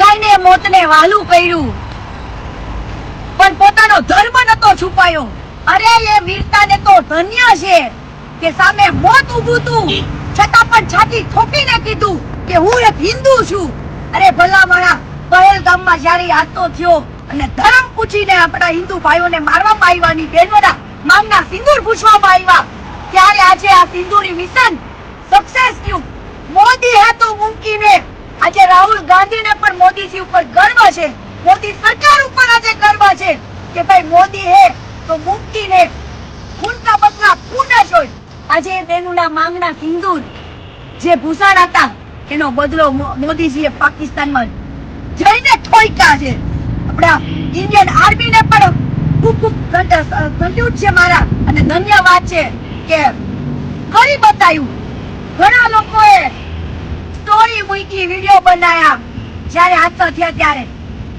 ખાઈને મોતને વાલું કર્યું. પણ પોતાનો ધર્મ નતો છુપાયો. અરે એ વીરતાને તો ધન્ય છે કે સામે મોત ઊભું તું. છતાં પણ છાતી ઠોકીને કીધું કે હું એક હિન્દુ છું. અરે ભલા મારા પહેલગામમાં જ્યારે આતો થયો અને ધર્મ પૂછીને આપણા હિન્દુ ભાઈઓને મારવામાં આવ્યાની બહેનોના માંગના સિંદૂર પૂછવામાં આવ્યા, ત્યારે આજે આ સિંદૂરી મિશન સક્સેસ થયું. મોદી હે તો આજે રાહુલ ગાંધીને પણ મોદીજી ઉપર ગર્વ છે. મોદી સરકાર ઉપર આજે ગર્વ છે કે ભાઈ મોદી હે તો મુમકિન હે ખૂનના બદલા ખૂન જ હોય. આજે એ બેનુના માંગના સિંદૂર જે ભૂષણ હતા, એનો બદલો મોદીજીએ પાકિસ્તાનમાં જઈને ઠોક્યા છે. આપણા ઇન્ડિયન આર્મીને પણ ખૂબ ખૂબ સલ્યુટ છે મારા અને ધન્યવાદ છે કે કરી બતાવ્યું ઘણા લોકોએ સ્ટોરી મૂકી, વીડિયો બનાયા. જ્યારે હાથો થયા ત્યારે.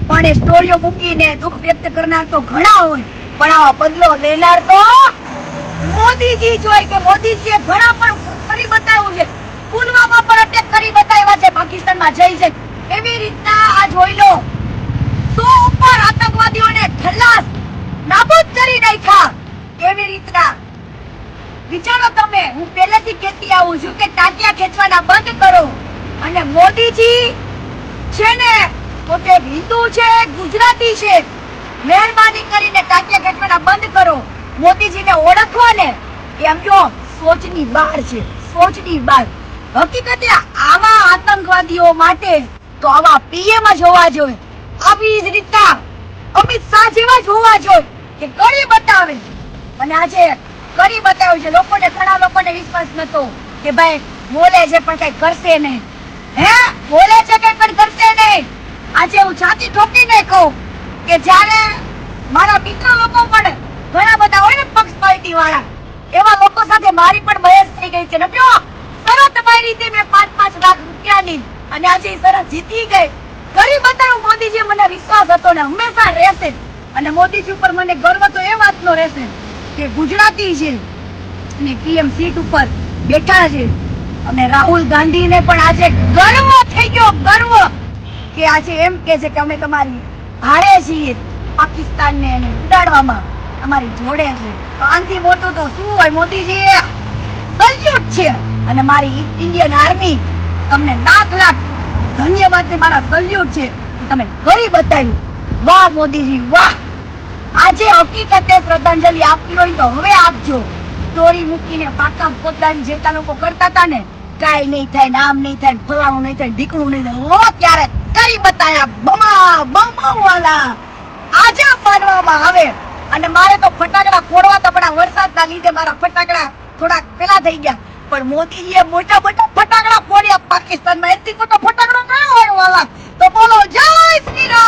પણ એ સ્ટોરીઓ મૂકીને દુઃખ વ્યક્ત કરનાર તો ઘણા હોય. પણ આવા બદલો લેનાર તો મોદીજી જ હોય કે મોદીજીએ ઘણા પણ કરી બતાવ્યું છે. પુલવામા પર અટેક કરી બતાવ્યા છે પાકિસ્તાનમાં જઈ છે એવી રીતના આ જોઈ લો. સો ઉપર આતંકવાદીઓને ઠલ્લાસ નાબૂદ કરી નાખ્યા. કેવી રીતના. વિચારો તમે, હું પહેલેથી કહેતી આવું છું કે ટાંટિયા ખેંચવાના બંધ કરો. અને મોદીજી છે ને, પોતે હિન્દુ છે, ગુજરાતી છે. મહેરબાની કરીને ટાંટિયા ખેંચવાના બંધ કરો. મોદીજીને ઓળખવા ને, એમ જો સોચની બહાર છે, સોચની બહાર હકીકતે આવા આતંકવાદીઓ માટે તો આવા પીએમ જ હોવા જોઈએ. આવી જ રીતના અમિત શાહ જેવા જ હોવા જોઈએ કે કરી બતાવે. અને આજે કરી બતાવ્યું છે. લોકોને, ઘણા લોકોને વિશ્વાસ નતો કે ભાઈ બોલે છે, પણ કઈ કરશે નહીં. હે? બોલે છે કે પણ કરશે નહીં? આજે હું છાતી ઠોકીને કહું કે જ્યારે મારા મિત્ર લોકો પણ ઘણા બધા હોય ને પક્ષ પાર્ટી વાળા એવા લોકો સાથે મારી પણ બહેસ થઈ ગઈ છે. નપ્યો શરત મારી રીતે મેં પાંચ પાંચ લાખ રૂપિયાની અને આજે શરત જીતી ગઈ. કરી બતાવ્યું મોદીજી મને વિશ્વાસ હતો ને હંમેશા રહેશે. અને મોદીજી ઉપર મને ગર્વ તો એ વાતનો રહેશે કે ગુજરાતી છે અને પીએમ સીટ ઉપર બેઠા છે. અને રાહુલ ગાંધીને પણ આજે ગર્વ થઈ ગયો, ગર્વ કે આજે એમ કે છે કે અમે તમારી હારે છીએ પાકિસ્તાનને એને ઉડાડવામાં અમારી જોડે છે. તો મોટું તો શું હોય મોદીજી સલ્યુટ છે. અને મારી ઇન્ડિયન આર્મી તમને લાખ લાખ ધન્યવાદ મારા સલ્યુટ છે. તમે કરી બતાવ્યું વાહ મોદીજી, વાહ. આજે હકીકતે શ્રદ્ધાંજલિ આપવી હોય તો હવે આપજો. ચોરી મૂકીને પાકા પોતાની જેતા લોકો કરતા હતા ને કાંઈ નહીં થાય નામ નહીં થાય ફલાણું નહીં થાય ઢીકણું નહીં થાય. હો, ત્યારે કઈ બતાયા? બમા બમા વાલા આજે પાડવામાં આવે. અને મારે તો ફટાકડા ફોડવા તો પણ વરસાદના લીધે મારા ફટાકડા થોડાક પેલા થઈ ગયા. પણ મોદીજીએ મોટા મોટા ફટાકડા ફોડ્યા પાકિસ્તાનમાં. એથી મોટો ફટાકડો કયો હોય વાલા. તો બોલો, જય શ્રી રામ.